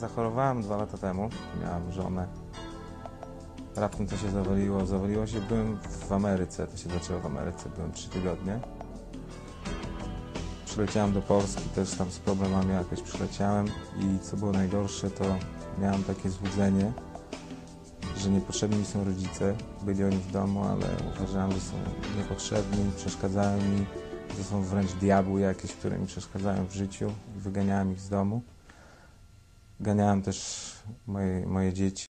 Zachorowałem dwa lata temu, miałem żonę. Raptem to się zawaliło, zawaliło się, byłem w Ameryce, to się zaczęło w Ameryce, byłem trzy tygodnie. Przyleciałem do Polski, też tam z problemami jakoś przyleciałem i co było najgorsze, to miałem takie złudzenie, że niepotrzebni są rodzice. Byli oni w domu, ale uważałem, że są niepotrzebni, przeszkadzają mi, że są wręcz diabły jakieś, które mi przeszkadzają w życiu i wyganiałem ich z domu. Ganiałem też moje, moje dzieci